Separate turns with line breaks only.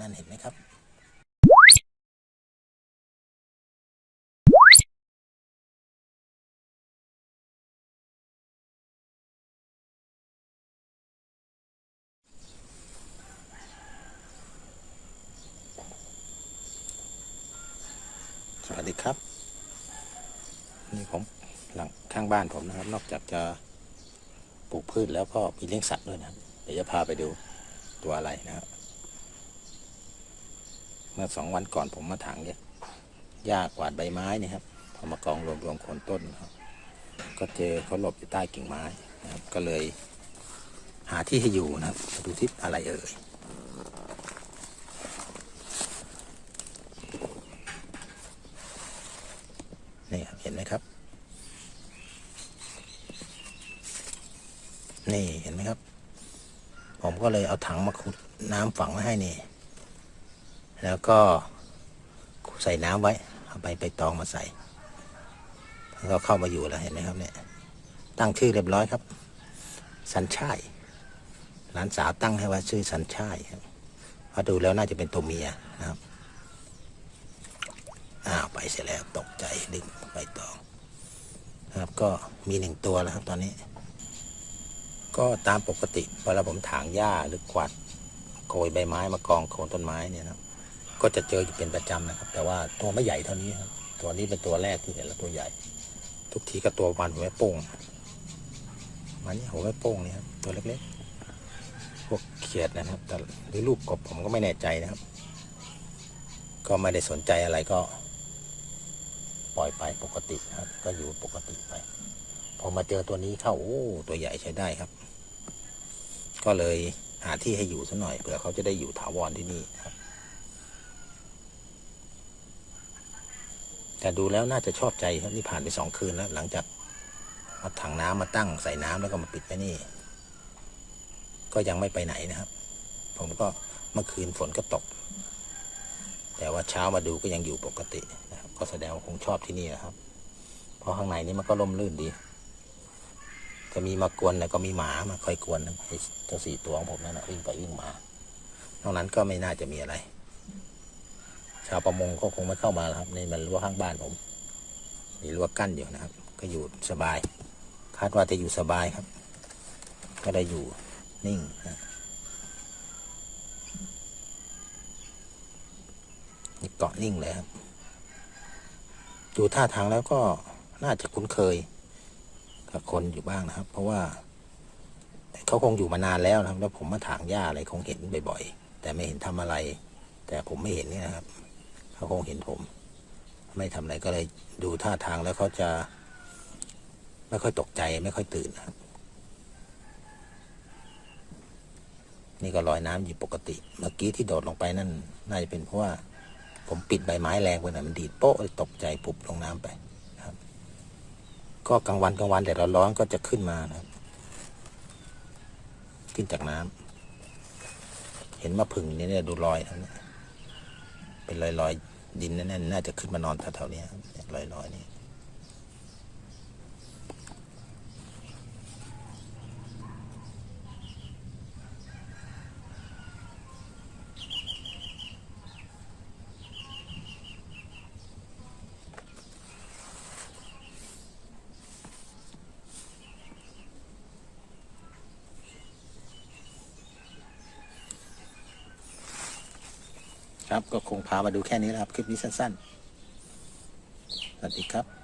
นั่นเห็นไหมครับสวัสดีครับ นี่ผมหลังข้างบ้านผมนะครับ นอกจากจะปลูกพืชแล้วก็มีเลี้ยงสัตว์ด้วยนะครับ เดี๋ยวจะพาไปดูตัวอะไรนะครับ มื่อสองวันก่อนผมมาถางเนี่ยหญ้ากวาดใบไม้นี่ครับเอามากองรวมรวมๆโคนต้นครับ ก็เจอเขาหลบอยู่ใต้กิ่งไม้นะครับ ก็เลย หาที่ให้อยู่นะครับดูที่อะไรเอ่ยนี่ครับเห็นไหมครับ นี่เห็นไหมครับ ผมก็เลยเอาถังมาขุดน้ำฝังไว้ให้นี่ แล้วก็ใส่น้ำไว้เอาใบใบตองมาใส่แล้วก็เข้ามาอยู่แล้วเห็นไหมครับเนี่ยตั้งชื่อเรียบร้อยครับ สันช่ายหลานสาวตั้งให้ว่าชื่อสันช่ายครับพอดูแล้วน่าจะเป็นตัวเมียนะครับอ้าวไปเสร็จแล้วตกใจดึงใบตองนะครับก็มีหนึ่งตัวแล้วครับตอนนี้ ก็ตามปกติเวลาผมถางหญ้าหรือกวาดโกยใบไม้มากองโคนต้นไม้เนี่ยนะครับ ก็จะเจออยู่เป็นประจำนะครับ แต่ว่าตัวไม่ใหญ่เท่านี้ครับตัวนี้เป็นตัวแรกที่เห็นแล้วตัวใหญ่ ทุกทีก็ตัวประมันหัวแม่โป้งมันนี่หัวแม่โป้งนี่ครับตัวเล็กๆพวกเขียดนะครับ แต่หรือลูกกบผมก็ไม่แน่ใจนะครับ ก็ไม่ได้สนใจอะไรก็ ปล่อยไปปกติครับ ก็อยู่ปกติไป พอมาเจอตัวนี้เข้าโอ้ตัวใหญ่ใช้ได้ครับ ก็เลยหาที่ให้อยู่สัหน่อยเผื่อเขาจะได้อยู่ถาวรที่นี่ครับ แต่ดูแล้วน่าจะชอบใจครับนี่ผ่านไปสองคืนแล้ว หลังจากเอาถังน้ำมาตั้งใส่น้ำแล้วก็มาปิดไว้นี่ ก็ยังไม่ไปไหนนะครับ ผมก็เมื่อคืนฝนก็ตก แต่ว่าเช้ามาดูก็ยังอยู่ปกตินะครับก็แสดงว่าคงชอบที่นี่นะครับ เพราะข้างในนี้มันก็ร่มรื่นดีจะมีมากวนแล้วก็มีหมามาคอยกวนไอ้เจ้าสี่ตัวของผมนั่นนะวิ่งไปวิ่งมานอกนั้นก็ไม่น่าจะมีอะไร ชาวประมงก็คงไม่เข้ามาครับนี่มันรั้วข้างบ้านผม มีรั้วกั้นอยู่นะครับ ก็อยู่สบาย คาดว่าจะอยู่สบายครับ ก็ได้อยู่นิ่งนะนี่เกาะนิ่งเลยครับดูท่าทางแล้วก็น่าจะคุ้นเคย กับคนอยู่บ้างนะครับ เพราะว่าเขาคงอยู่มานานแล้วนะครับ แล้วผมมาถางหญ้าอะไรคงเห็นบ่อย ๆ แต่ไม่เห็นทำอะไร แต่ผมไม่เห็นนี่นะครับ เขาคงเห็นผม ไม่ทำอะไรก็เลยดูท่าทางแล้วเขาจะ ไม่ค่อยตกใจไม่ค่อยตื่นนะนี่ก็ลอยน้ำอยู่ปกติ เมื่อกี้ที่โดดลงไปนั่น น่าจะเป็นเพราะว่า ผมปิดใบไม้แรงไปหน่อยมันดีดโป๊ะตกใจปุบลงน้ำไปครับ ก็กลางวันกลางวันแดดร้อนก็จะขึ้นมานะครับ ขึ้นจากน้ำเห็นมะผึ่งนี่เนี่ยดูรอยทั้งนี้ เป็นรอยรอยๆดินแน่นๆน่าจะขึ้นมานอนแถวๆเนี้ยรอยรอยๆนี่ ครับก็คงพามาดูแค่นี้แล้วครับ คลิปนี้สั้นๆ สวัสดีครับ